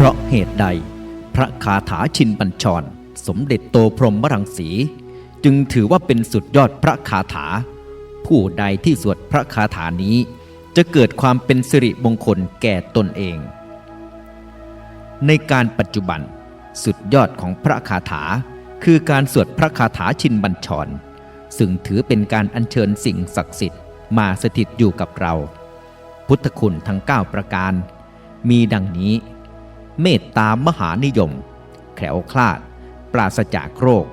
เพราะเหตุใด พระคาถาชินบัญชร สมเด็จโตพรหมรังสี จึงถือว่าเป็นสุดยอดพระคาถา ผู้ใดที่สวดพระคาถานี้ จะเกิดความเป็นสิริมงคลแก่ตนเอง ในการปัจจุบัน สุดยอดของพระคาถา คือการสวดพระคาถาชินบัญชร ซึ่งถือเป็นการอัญเชิญสิ่งศักดิ์สิทธิ์มาสถิตอยู่กับเรา พุทธคุณทั้ง 9 ประการ มีดังนี้ เมตตามหานิยมแคล้วคลาด ปราศจากโรค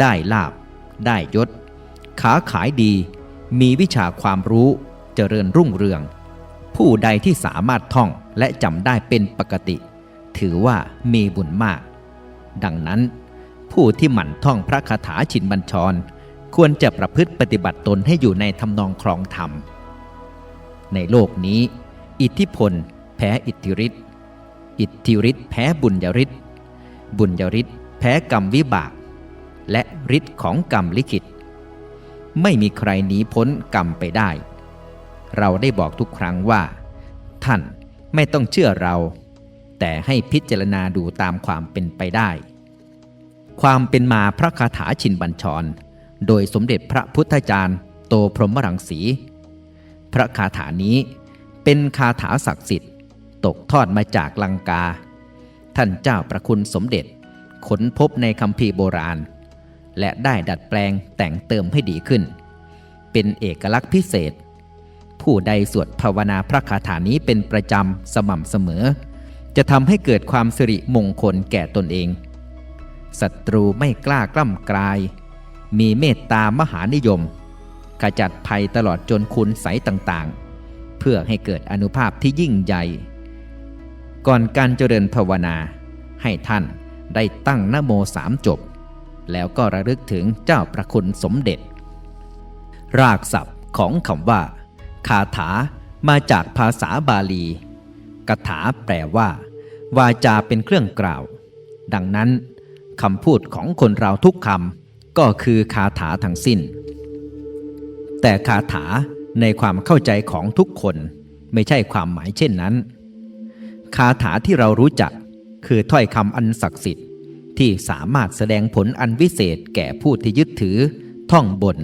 ได้ลาบ ได้ยศขาขายดี มีวิชาความรู้เจริญรุ่งเรือง ผู้ใดที่สามารถท่องและจำได้เป็นปกติ ถือว่ามีบุญมาก ดังนั้น ผู้ที่หมั่นท่องพระคาถาชินบัญชร ควรจะประพฤติปฏิบัติตนให้อยู่ในทำนองครองธรรม ในโลกนี้ อิทธิพล แพ้อิทธิฤทธิ์ อิทธิฤทธิ์แพ้บุญยฤทธิ์บุญยฤทธิ์แพ้กรรมวิบาก และฤทธิ์ของกรรมลิขิต ไม่มีใครหนีพ้นกรรมไปได้ เราได้บอกทุกครั้งว่า ท่านไม่ต้องเชื่อเรา แต่ให้พิจารณาดูตามความเป็นไปได้ ความเป็นมาพระคาถาชินบัญชร โดยสมเด็จพระพุทธจารย์โตพรหมรังสี พระคาถานี้เป็นคาถาศักดิ์สิทธิ์ ตกทอดมาจากลังกา ท่านเจ้าประคุณสมเด็จค้นพบในคัมภีโบราณ และได้ดัดแปลงแต่งเติมให้ดีขึ้น เป็นเอกลักษณ์พิเศษ ผู้ใดสวดภาวนาพระคาถานี้เป็นประจำสม่ำเสมอ จะทำให้เกิดความสิริมงคลแก่ตนเองศัตรูไม่กล้ากล้ำกลาย มีเมตตามหานิยมขจัดภัยตลอดจนคุณใสยต่างๆ เพื่อให้เกิดอนุภาพที่ยิ่งใหญ่ ก่อนการเจริญภาวนา ให้ท่านได้ตั้งนโมสามจบ แล้วก็ระลึกถึงเจ้าประคุณสมเด็จ รากศัพท์ของคำว่า คาถามาจากภาษาบาลีกถาแปลว่า วาจาเป็นเครื่องกล่าว ดังนั้นคำพูดของคนเราทุกคำก็คือคาถาทั้งสิ้น แต่คาถาในความเข้าใจของทุกคนไม่ใช่ความหมายเช่นนั้น คาถาที่เรารู้จัก คือถ้อยคำอันศักดิ์สิทธิ์ ที่สามารถแสดงผลอันวิเศษแก่ผู้ที่ยึดถือ ท่องบน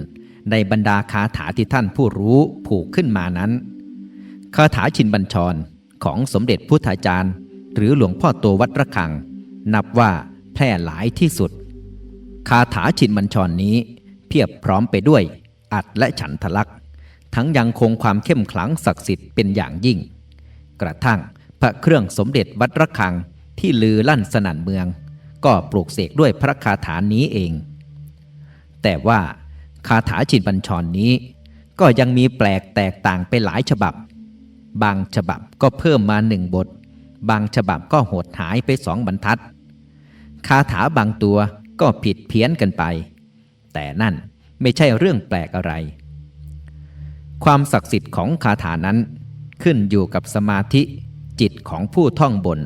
ในบรรดาคาถาที่ท่านผู้รู้ผูกขึ้นมานั้น คาถาชินบัญชรของสมเด็จพุทธาจารย์ หรือหลวงพ่อโตวัดระฆัง นับว่าแพร่หลายที่สุด คาถาชินบัญชรนี้ เพียบพร้อมไปด้วย อัดและฉันทลักษณ์ทั้งยังคงความเข้มขลังศักดิ์สิทธิ์เป็นอย่างยิ่ง กระทั่ง พระเครื่องสมเด็จวัดระฆังที่ลือลั่นสนั่นเมือง ก็ปลูกเสกด้วยพระคาถานี้เอง แต่ว่าคาถาชินบัญชรนนี้ ก็ยังมีแปลกแตกต่างไปหลายฉบับ บางฉบับก็เพิ่มมาหนึ่งบท บางฉบับก็หดหายไปสองบรรทัด คาถาบางตัวก็ผิดเพี้ยนกันไป แต่นั่นไม่ใช่เรื่องแปลกอะไร ความศักดิ์สิทธิ์ของคาถานั้นขึ้นอยู่กับสมาธิ จิตของผู้ท่องบน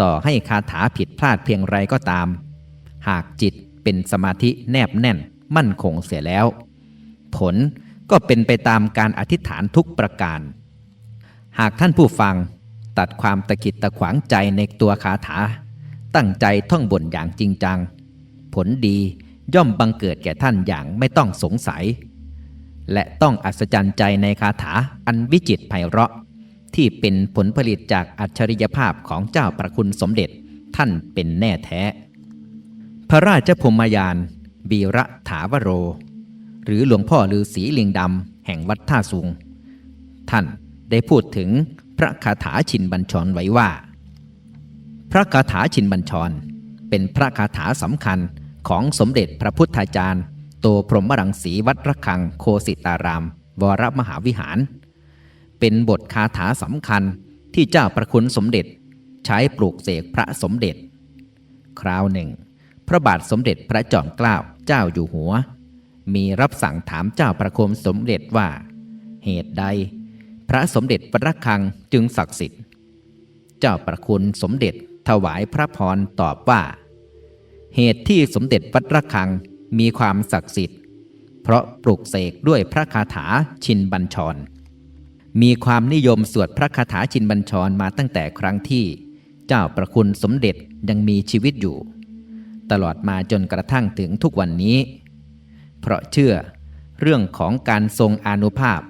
ต่อให้คาถาผิดพลาดเพียงไรก็ตาม หากจิตเป็นสมาธิแนบแน่น มั่นคงเสียแล้ว ผลก็เป็นไปตามการอธิษฐานทุกประการ หากท่านผู้ฟังตัดความตะกิดตะขวางใจในตัวคาถา ตั้งใจท่องบนอย่างจริงจัง ผลดีย่อมบังเกิดแก่ท่านอย่างไม่ต้องสงสัย และต้องอัศจรรย์ใจในคาถาอันวิจิตไพเราะ ที่เป็นผลผลิตจากอัจฉริยภาพของเจ้าประคุณสมเด็จท่านเป็นแน่แท้ พระราชพมยานบีระถาวโร หรือหลวงพ่อฤาษีเลิงดำแห่งวัดท่าสูง ท่านได้พูดถึงพระคาถาชินบัญชรไว้ว่า พระคาถาชินบัญชร เป็นพระคาถาสำคัญของสมเด็จพระพุทธาจารย์ โตพรหมรังสีวัดระฆังโคสิตาราม วรมหาวิหาร เป็นบทคาถาสำคัญที่เจ้าประคุณสมเด็จใช้ปลูกเสกพระสมเด็จ คราวหนึ่ง พระบาทสมเด็จพระจอมเกล้าเจ้าอยู่หัว มีรับสั่งถามเจ้าประคมสมเด็จว่า เหตุใด พระสมเด็จพระระฆังจึงศักดิ์สิทธิ์ เจ้าประคุณสมเด็จถวายพระพรตอบว่า เหตุที่สมเด็จวัดระฆังมีความศักดิ์สิทธิ์ เพราะปลุกเสกด้วยพระคาถาชินบัญชร มีความนิยมสวดพระคาถาชินบัญชรมาตั้งแต่ครั้งที่ เจ้าประคุณสมเด็จยังมีชีวิตอยู่ ตลอดมาจนกระทั่งถึงทุกวันนี้ เพราะเชื่อเรื่องของการทรงอนุภาพ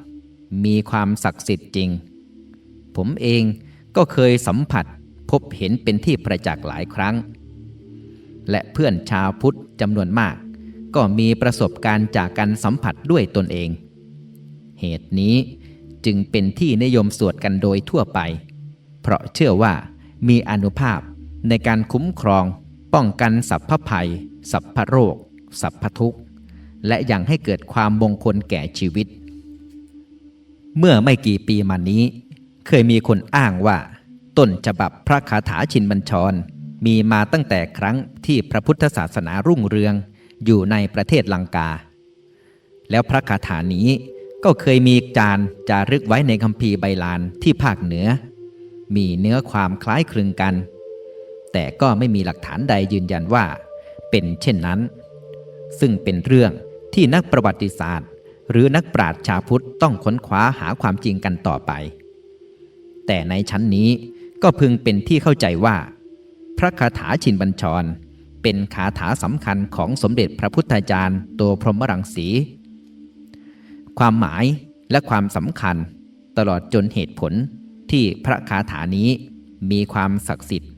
มีความศักดิ์สิทธิ์จริง ผมเองก็เคยสัมผัสพบเห็นเป็นที่ประจักษ์หลายครั้ง และเพื่อนชาวพุทธจำนวนมาก ก็มีประสบการณ์จากการสัมผัสด้วยตนเอง เหตุนี้ จึงเป็นที่นิยมสวดกันโดยทั่วไป เพราะเชื่อว่ามีอนุภาพในการคุ้มครอง ป้องกันสัพพภัย สัพพโรค สัพพทุกข์ และยังให้เกิดความมงคลแก่ชีวิต เมื่อไม่กี่ปีมานี้ เคยมีคนอ้างว่า ต้นฉบับพระคาถาชินบัญชร มีมาตั้งแต่ครั้งที่พระพุทธศาสนารุ่งเรืองอยู่ในประเทศลังกา แล้วพระคาถานี้ ก็เคยมีจานจารึกไว้ในคัมภีร์ใบลานที่ภาคเหนือ มีเนื้อความคล้ายคลึงกัน แต่ก็ไม่มีหลักฐานใดยืนยันว่า เป็นเช่นนั้น ซึ่งเป็นเรื่องที่นักประวัติศาสตร์ หรือนักปราชญ์ชาวพุทธต้องค้นคว้าหาความจริงกันต่อไป แต่ในชั้นนี้ก็พึงเป็นที่เข้าใจว่า พระคาถาชินบัญชร เป็นคาถาสำคัญของสมเด็จพระพุทธจารย์ตัวพรหมรังสี ความหมายและความสำคัญ ตลอดจนเหตุผลที่พระคาถานี้มีความศักดิ์สิทธิ์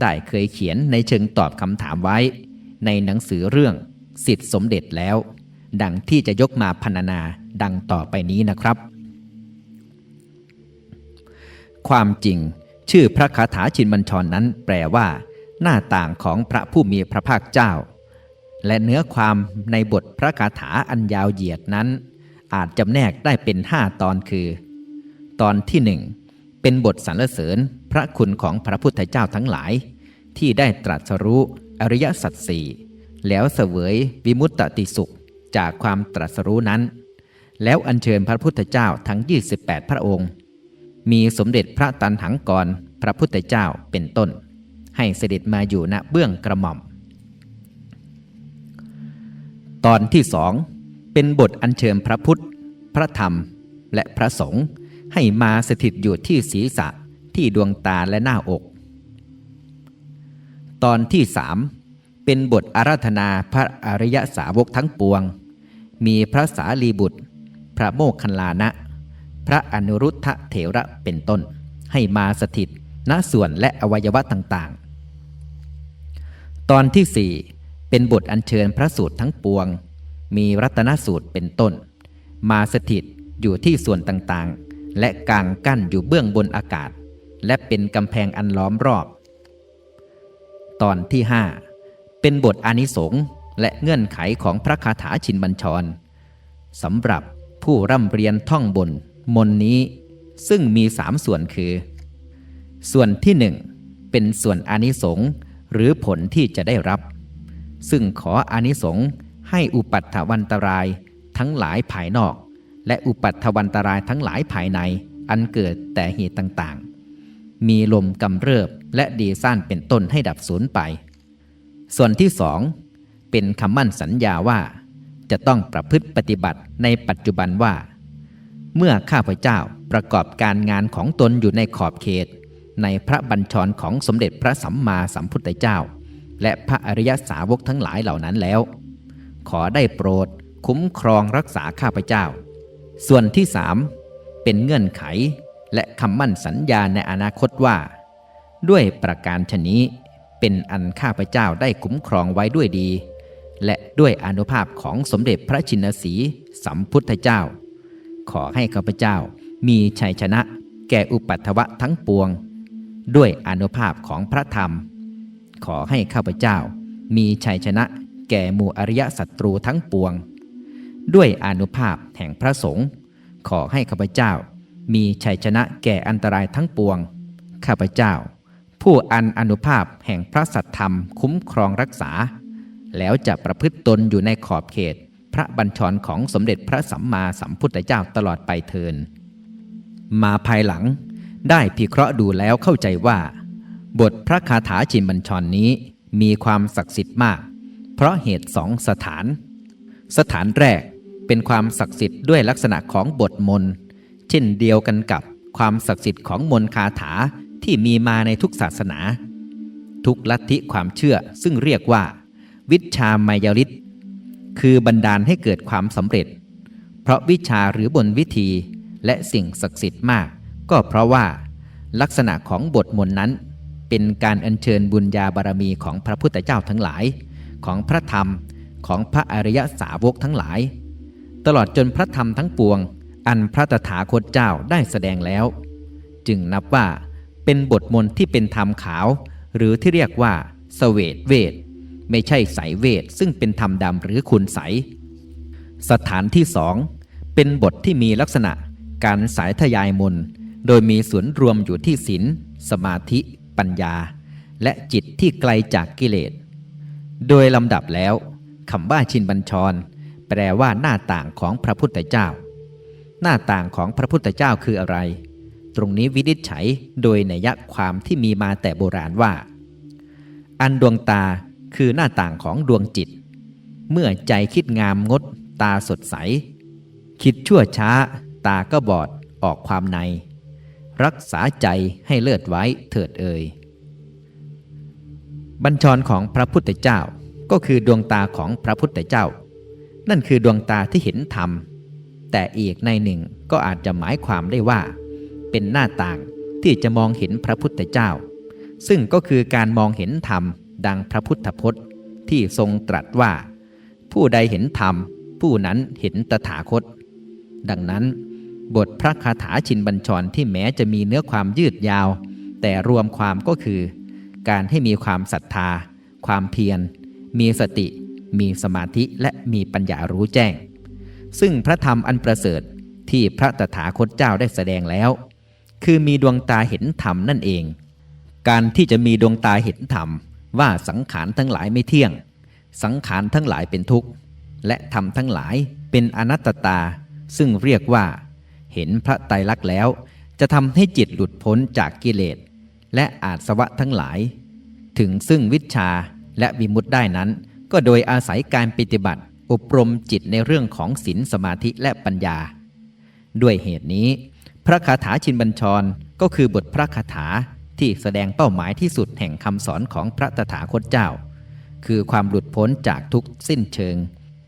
ได้เคยเขียนในเชิงตอบคำถามไว้ ในหนังสือเรื่องสิทธิสมเด็จแล้ว ดังที่จะยกมาพรรณนาดังต่อไปนี้นะครับ ความจริงชื่อพระคาถาชินบัญชรนนั้นแปลว่า หน้าต่างของพระผู้มีพระภาคเจ้า และเนื้อความในบทพระคาถาอันยาวเหยียดนั้น อาจจำแนกได้เป็นห้าตอนคือ ตอนที่หนึ่งเป็นบทสรรเสริญพระคุณของพระพุทธเจ้าทั้งหลาย ที่ได้ตรัสรู้อริยสัจสี่แล้วเสวยวิมุตติสุขจากความตรัสรู้นั้น แล้วอัญเชิญพระพุทธเจ้าทั้ง 28 พระองค์ มีสมเด็จพระตันหังกรพระพุทธเจ้าเป็นต้น ให้เสด็จมาอยู่ณเบื้องกระหม่อม ตอนที่สอง เป็นบทอัญเชิญพระพุทธ พระธรรม และพระสงฆ์ให้มาสถิตอยู่ที่ศีรษะที่ดวงตาและหน้าอก ตอนที่สามเป็นบทอาราธนาพระอริยสาวกทั้งปวง มีพระสารีบุตร พระโมคคัลลานะ พระอนุรุทธะเถระเป็นต้น ให้มาสถิตณส่วนและอวัยวะต่างๆ ตอนที่สี่เป็นบทอัญเชิญพระสูตรทั้งปวง มีรัตนสูตรเป็นต้น มาสถิตอยู่ที่ส่วนต่างๆ และกางกั้นอยู่เบื้องบนอากาศ และเป็นกำแพงอันล้อมรอบ ตอนที่ห้าเป็นบทอานิสงส์และเงื่อนไขของพระคาถาชินบัญชรสำหรับผู้ร่ำเรียนท่องบนมนนี้ ซึ่งมีสามส่วนคือ ส่วนที่หนึ่งเป็นส่วนอานิสงส์หรือผลที่จะได้รับ ซึ่งขออานิสงส์ ให้อุปัฏฐวันตรายทั้งหลายภายนอก และอุปัฏฐวันตรายทั้งหลายภายใน อันเกิดแต่เหตุต่างๆ มีลมกำเริบและดีซ่านเป็นต้นให้ดับสูญไป ส่วนที่สองเป็นคำมั่นสัญญาว่า จะต้องประพฤติปฏิบัติในปัจจุบันว่า เมื่อข้าพเจ้าประกอบการงานของตนอยู่ในขอบเขต ในพระบัญชรของสมเด็จพระสัมมาสัมพุทธเจ้า และพระอริยสาวกทั้งหลายเหล่านั้นแล้ว ขอได้โปรด คุ้มครองรักษาข้าพเจ้า ส่วนที่สามเป็นเงื่อนไขและคำมั่นสัญญาในอนาคตว่า ด้วยประการชนี้ เป็นอันข้าพเจ้าได้คุ้มครองไว้ด้วยดี และด้วยอนุภาพของสมเด็จพระชินสีสัมพุทธเจ้า ขอให้ข้าพเจ้ามีชัยชนะแก่อุปัตถวะทั้งปวง ด้วยอนุภาพของพระธรรม ขอให้ข้าพเจ้ามีชัยชนะ แก่หมู่อริยศัตรูทั้งปวง ด้วยอนุภาพแห่งพระสงฆ์ขอให้ข้าพเจ้า มีชัยชนะแก่อันตรายทั้งปวง ข้าพเจ้า ผู้อันอนุภาพแห่งพระสัตธรรมคุ้มครองรักษา แล้วจะประพฤติตนอยู่ในขอบเขต พระบัญชรของสมเด็จพระสัมมาสัมพุทธเจ้าตลอดไปเทิน มาภายหลังได้พิเคราะห์ดูแล้วเข้าใจว่า บทพระคาถาชินบัญชรนนี้มีความศักดิ์สิทธิ์มาก เพราะเหตุสองสถาน สถานแรกเป็นความศักดิ์สิทธิ์ด้วยลักษณะของบทมนต์เช่นเดียวกันกับความศักดิ์สิทธิ์ของมนต์คาถาที่มีมาในทุกศาสนา ทุกลัทธิความเชื่อซึ่งเรียกว่า วิชามายาฤทธิ์คือบันดาลให้เกิดความสำเร็จ เพราะวิชาหรือบนวิธีและสิ่งศักดิ์สิทธิ์มาก ก็เพราะว่า ลักษณะของบทมนต์นั้น เป็นการอัญเชิญบุญญาบารมีของพระพุทธเจ้าทั้งหลาย ของพระธรรมของพระอริยสาวกทั้งหลาย ตลอดจนพระธรรมทั้งปวง อันพระตถาคตเจ้าได้แสดงแล้ว จึงนับว่าเป็นบทมนต์ที่เป็นธรรมขาว หรือที่เรียกว่าสเวทเวท ไม่ใช่สายเวท ซึ่งเป็นธรรมดำหรือคุณใส สถานที่สองเป็นบทที่มีลักษณะการสายทยายมนโดยมีส่วนรวมอยู่ที่ศีลสมาธิ ปัญญา และจิตที่ไกลจากกิเลส โดยลำดับแล้วคำว่าชินบัญชร แปลว่าหน้าต่างของพระพุทธเจ้า หน้าต่างของพระพุทธเจ้าคืออะไร ตรงนี้วินิจฉัยโดยนัยยะความที่มีมาแต่โบราณว่า อันดวงตาคือหน้าต่างของดวงจิต เมื่อใจคิดงามงด ตาสดใส คิดชั่วช้า ตาก็บอดออกความใน รักษาใจให้เลิศไว้เถิดเอ่ย บัญชรของพระพุทธเจ้า ก็คือดวงตาของพระพุทธเจ้า นั่นคือดวงตาที่เห็นธรรม แต่อีกในหนึ่งก็อาจจะหมายความได้ว่า เป็นหน้าต่างที่จะมองเห็นพระพุทธเจ้า ซึ่งก็คือการมองเห็นธรรมดังพระพุทธพจน์ที่ทรงตรัสว่า ผู้ใดเห็นธรรม ผู้นั้นเห็นตถาคต ดังนั้น บทพระคาถาชินบัญชรที่แม้จะมีเนื้อความยืดยาว แต่รวมความก็คือ การให้มีความศรัทธา ความเพียร มีสติ มีสมาธิและมีปัญญารู้แจ้ง ซึ่งพระธรรมอันประเสริฐที่พระตถาคตเจ้าได้แสดงแล้ว คือมีดวงตาเห็นธรรมนั่นเอง การที่จะมีดวงตาเห็นธรรมว่าสังขารทั้งหลายไม่เที่ยง สังขารทั้งหลายเป็นทุกข์ และธรรมทั้งหลายเป็นอนัตตา ซึ่งเรียกว่า เห็นพระไตรลักษณ์แล้ว จะทำให้จิตหลุดพ้นจากกิเลสและอาสวะทั้งหลาย ถึงซึ่งวิชาและวิมุตได้นั้น ก็โดยอาศัยการปฏิบัติ อบรมจิตในเรื่องของศีลสมาธิและปัญญา ด้วยเหตุนี้ พระคาถาชินบัญชรก็คือบทพระคาถาที่แสดงเป้าหมายที่สุดแห่งคำสอนของพระตถาคตเจ้า คือความหลุดพ้นจากทุกสิ้นเชิง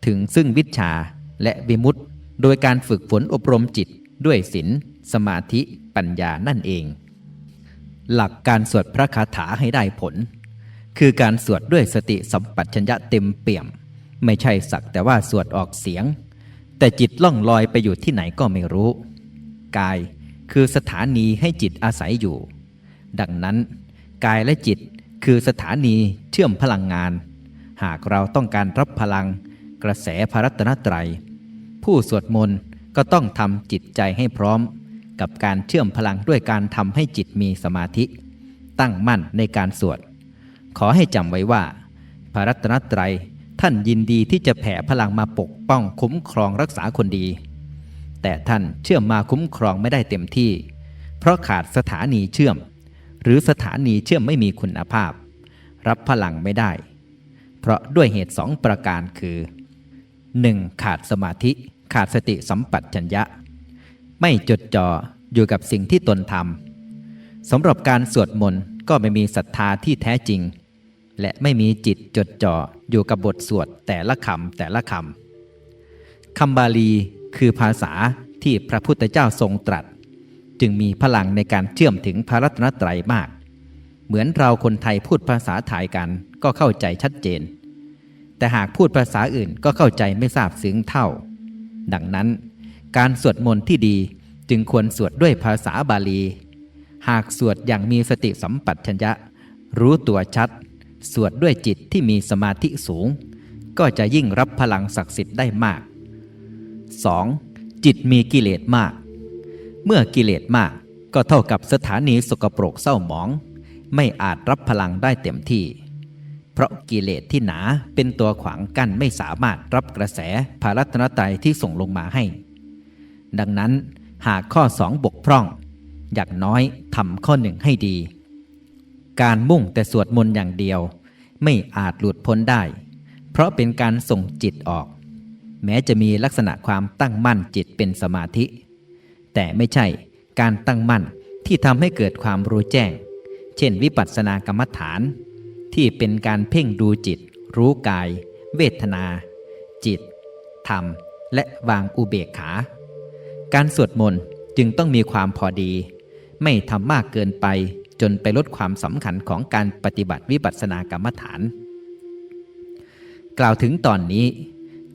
ถึงซึ่งวิชาและวิมุตติ โดยการฝึกฝนอบรมจิตด้วยศีลสมาธิปัญญานั่นเอง หลักการสวดพระคาถาให้ได้ผล คือการสวดด้วยสติสัมปชัญญะเต็มเปี่ยม ไม่ใช่สักแต่ว่าสวดออกเสียง แต่จิตล่องลอยไปอยู่ที่ไหนก็ไม่รู้ กายคือสถานีให้จิตอาศัยอยู่ ดังนั้น กายและจิตคือสถานีเชื่อมพลังงาน หากเราต้องการรับพลังกระแสพระรัตนตรัย ผู้สวดมนต์ก็ต้องทำจิตใจให้พร้อม กับการเชื่อมพลังด้วยการทำให้จิตมีสมาธิ ตั้งมั่นในการสวด ขอให้จำไว้ว่า พระรัตนตรัยท่านยินดีที่จะแผ่พลังมาปกป้องคุ้มครองรักษาคนดี แต่ท่านเชื่อมมาคุ้มครองไม่ได้เต็มที่ เพราะขาดสถานีเชื่อม หรือสถานีเชื่อมไม่มีคุณภาพ รับพลังไม่ได้ เพราะด้วยเหตุสองประการคือ 1. ขาดสมาธิขาดสติสัมปชัญญะ ไม่จดจ่ออยู่กับสิ่งที่ตนทำสำหรับการสวดมนต์ก็ไม่มีศรัทธาที่แท้จริง และไม่มีจิตจดจ่ออยู่กับบทสวดแต่ละคำแต่ละคำคำบาลีคือภาษาที่พระพุทธเจ้าทรงตรัส จึงมีพลังในการเชื่อมถึงพระรัตนตรัยมาก เหมือนเราคนไทยพูดภาษาไทยกันก็เข้าใจชัดเจน แต่หากพูดภาษาอื่นก็เข้าใจไม่ทราบซึ้งเท่า ดังนั้น การสวดมนต์ที่ดีจึงควรสวดด้วยภาษาบาลี หากสวดอย่างมีสติสัมปชัญญะ รู้ตัวชัด สวดด้วยจิตที่มีสมาธิสูง ก็จะยิ่งรับพลังศักดิ์สิทธิ์ได้มาก 2. จิตมีกิเลสมาก เมื่อกิเลสมากก็เท่ากับสถานีสกปรกเศร้าหมอง ไม่อาจรับพลังได้เต็มที่ เพราะกิเลสที่หนาเป็นตัวขวางกั้นไม่สามารถรับกระแสภารัตนตรัยที่ส่งลงมาให้ ดังนั้นหากข้อสองบกพร่อง อย่างน้อยทำข้อหนึ่งให้ดี การมุ่งแต่สวดมนต์อย่างเดียว ไม่อาจหลุดพ้นได้ เพราะเป็นการส่งจิตออก แม้จะมีลักษณะความตั้งมั่นจิตเป็นสมาธิ แต่ไม่ใช่การตั้งมั่นที่ทำให้เกิดความรู้แจ้ง เช่นวิปัสสนากรรมฐาน ที่เป็นการเพ่งดูจิต รู้กาย เวทนา จิต ธรรม และวางอุเบกขา การสวดมนต์จึงต้องมีความพอดี ไม่ทำมากเกินไป จนไปลดความสำคัญของการปฏิบัติวิปัสสนากรรมฐาน กล่าวถึงตอนนี้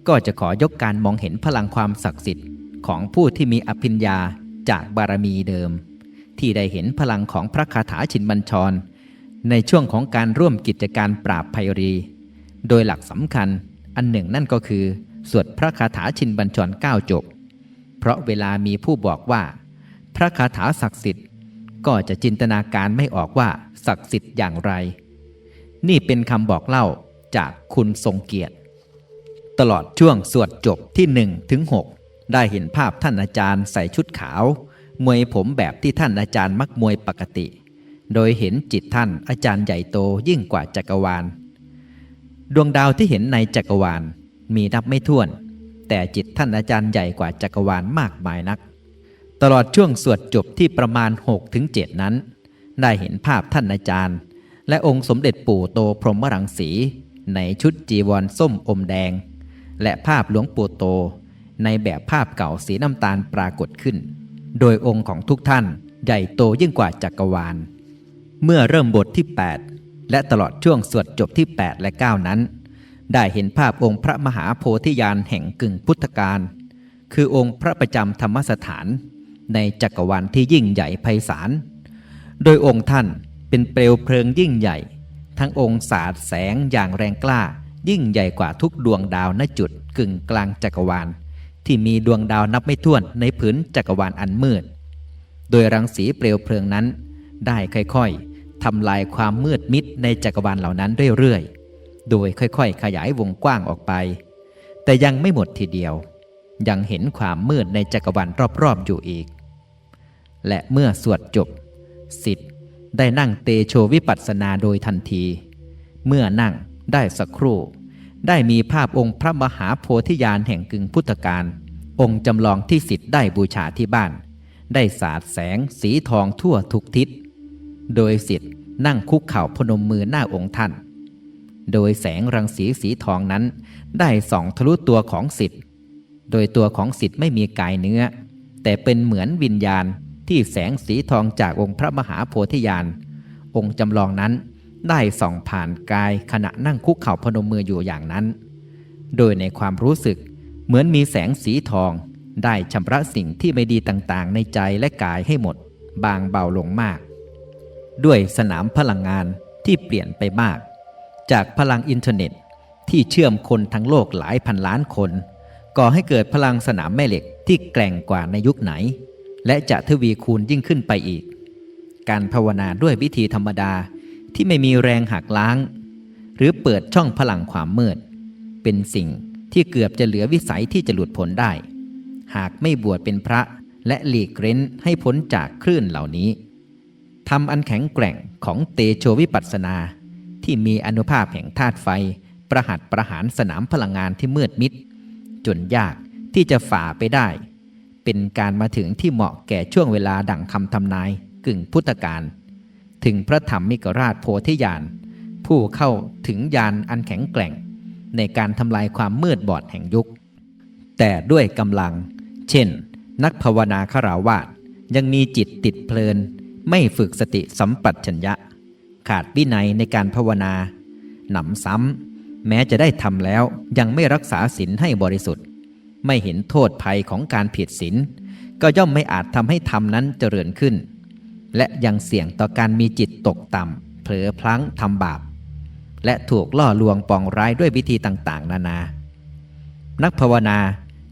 ก็จะขอยกการมองเห็นพลังความศักดิ์สิทธิ์ของผู้ที่มีอภิญญาจากบารมีเดิม ที่ได้เห็นพลังของพระคาถาชินบัญชร ในช่วงของการร่วมกิจการปราบภัยรี โดยหลักสำคัญอันหนึ่งนั่นก็คือ สวดพระคาถาชินบัญชร9จบ เพราะเวลามีผู้บอกว่า พระคาถาศักดิ์สิทธิ์ ก็จะจินตนาการไม่ออกว่าศักดิ์สิทธิ์อย่างไร นี่เป็นคำบอกเล่าจากคุณทรงเกียรติ ตลอดช่วงสวดจบที่1ถึง6ได้เห็นภาพท่านอาจารย์ใส่ชุดขาว มวยผมแบบที่ท่านอาจารย์มักมวยปกติ โดยเห็นจิตท่านอาจารย์ใหญ่โตยิ่งกว่าจักรวาล ดวงดาวที่เห็นในจักรวาลมีนับไม่ถ้วน แต่จิตท่านอาจารย์ใหญ่กว่าจักรวาลมากมายนัก ตลอดช่วงสวดจบที่ประมาณ6ถึง7นั้น ได้เห็นภาพท่านอาจารย์ และองค์สมเด็จปู่โตพรหมรังสี ในชุดจีวรส้มอมแดง และภาพหลวงปู่โต ในแบบภาพเก่าสีน้ำตาลปรากฏขึ้น โดยองค์ของทุกท่านใหญ่โตยิ่งกว่าจักรวาล เมื่อเริ่มบทที่ 8 และตลอดช่วงสวดจบที่ 8 และ 9 นั้น ได้เห็นภาพองค์พระมหาโพธิญาณแห่งกึ่งพุทธกาลคือองค์พระประจำธรรมสถาน ในจักรวาลที่ยิ่งใหญ่ไพศาล โดยองค์ท่านเป็นเปลวเพลิงยิ่งใหญ่ ทั้งองค์สาดแสงอย่างแรงกล้า ยิ่งใหญ่กว่าทุกดวงดาวณจุดกึ่งกลางจักรวาล ที่มีดวงดาวนับไม่ถ้วนในผืนจักรวาลอันมืด โดยรังสีเปลวเพลิงนั้น ได้ค่อยๆทำลายความมืดมิดในจักรวาลเหล่านั้นเรื่อยๆ โดยค่อยๆ ขยายวงกว้างออกไป แต่ยังไม่หมดทีเดียว ยังเห็นความมืดในจักรวาลรอบๆอยู่อีก และเมื่อสวดจบสิทธิ์ได้นั่งเตโชวิปัสสนาโดยทันที เมื่อนั่งได้สักครู่ ได้มีภาพองค์พระมหาโพธิญาณแห่งกึ่งพุทธการ องค์จำลองที่สิทธิ์ได้บูชาที่บ้าน ได้สาดแสงสีทองทั่วทุกทิศ โดยสิทธิ์นั่งคุกเข่าพนมมือหน้าองค์ท่าน โดยแสงรังสีสีทองนั้น ได้ส่องทะลุตัวของสิทธิ์ โดยตัวของสิทธิ์ไม่มีกายเนื้อ แต่เป็นเหมือนวิญญาณ ที่แสงสีทองจากองค์พระมหาโพธิญาณ องค์จำลองนั้นได้ส่องผ่านกายขณะนั่งคุกเข่าพนมมืออยู่อย่างนั้น โดยในความรู้สึกเหมือนมีแสงสีทอง ได้ชำระสิ่งที่ไม่ดีต่างๆ ในใจและกายให้หมด บางเบาลงมาก ด้วยสนามพลังงานที่เปลี่ยนไปมาก จากพลังอินเทอร์เน็ตที่เชื่อมคนทั้งโลกหลายพันล้านคน ก่อให้เกิดพลังสนามแม่เหล็กที่แกร่งกว่าในยุคไหน และจะทวีคูณยิ่งขึ้นไปอีก การภาวนาด้วยวิธีธรรมดาที่ไม่มีแรงหักล้าง หรือเปิดช่องพลังความมืด เป็นสิ่งที่เกือบจะเหลือวิสัยที่จะหลุดพ้นได้ หากไม่บวชเป็นพระและหลีกเร้นให้พ้นจากคลื่นเหล่านี้ทำอันแข็งแกร่งของเตโชวิปัสสนา ที่มีอนุภาพแห่งธาตุไฟ ประหัตประหารสนามพลังงานที่มืดมิด จนยากที่จะฝ่าไปได้ เป็นการมาถึงที่เหมาะแก่ช่วงเวลาดั่งคำทำนายกึ่งพุทธกาลถึงพระธรรมมิกราชโพธิญาณผู้เข้าถึงญาณอันแข็งแกร่ง ในการทำลายความมืดบอดแห่งยุค แต่ด้วยกำลัง เช่น นักภาวนาคาราวาสยังมีจิตติดเพลิน ไม่ฝึกสติสัมปชัญญะ ขาดวินัยในการภาวนา หนำซ้ำแม้จะได้ทำแล้วยังไม่รักษาศีลให้บริสุทธิ์ ไม่เห็นโทษภัยของการผิดศีลก็ย่อมไม่อาจทำให้ธรรมนั้นเจริญขึ้น และยังเสี่ยงต่อการมีจิตตกต่ำเผลอพลั้งทำบาป และถูกล่อลวงปองร้ายด้วยวิธีต่างๆ นานา นักภาวนา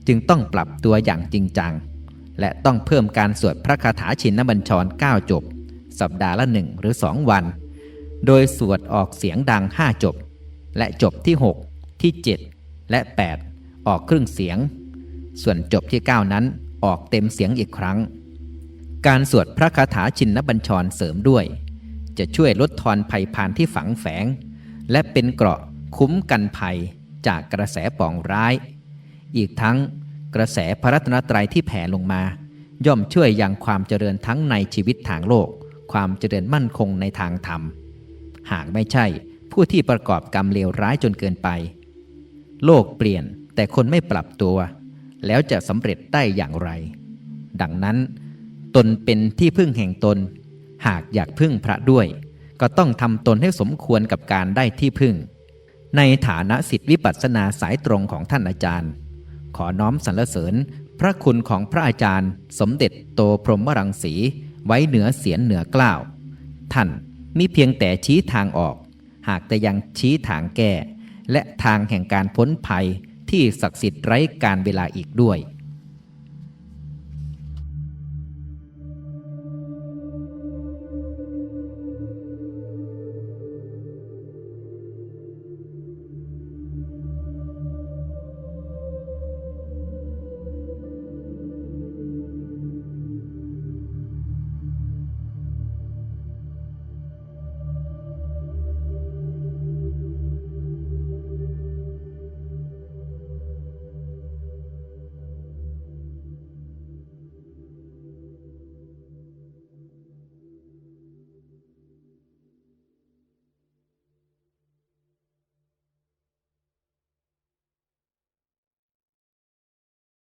จึงต้องปรับตัวอย่างจริงจัง และต้องเพิ่มการสวดพระคาถาชินบัญชร 9 จบ สัปดาห์ละหนึ่งหรือ 2 วัน โดยสวดออกเสียงดัง 5 จบ และจบที่ 6 ที่ 7 และ 8 ออกครึ่งเสียง ส่วนจบที่ 9 นั้นออกเต็มเสียงอีกครั้ง การสวดพระคาถาชินบัญชรเสริมด้วย จะช่วยลดทอนภัยพานที่ฝังแฝง และเป็นเกราะคุ้มกันภัยจากกระแสปองร้าย อีกทั้งกระแสพระรัตนตรัยที่แผ่ลงมา ย่อมช่วยยังความเจริญทั้งในชีวิตทางโลก ความเจริญมั่นคงในทางธรรม หากไม่ใช่ผู้ที่ประกอบกรรมเลวร้ายจนเกินไป โลกเปลี่ยนแต่คนไม่ปรับตัว แล้วจะสำเร็จได้อย่างไร ดังนั้น ตนเป็นที่พึ่งแห่งตน หากอยากพึ่งพระด้วย ก็ต้องทำตนให้สมควรกับการได้ที่พึ่ง ในฐานะสิทธิวิปัสสนาสายตรงของท่านอาจารย์ ขอน้อมสรรเสริญ พระคุณของพระอาจารย์ สมเด็จโตพรหมรังสีไว้เหนือเสียนเหนือกล้าว ท่านมิเพียงแต่ชี้ทางออก หากแต่ยังชี้ทางแก้ และทางแห่งการพ้นภัย ที่ศักดิ์สิทธิ์ไร้การเวลาอีกด้วย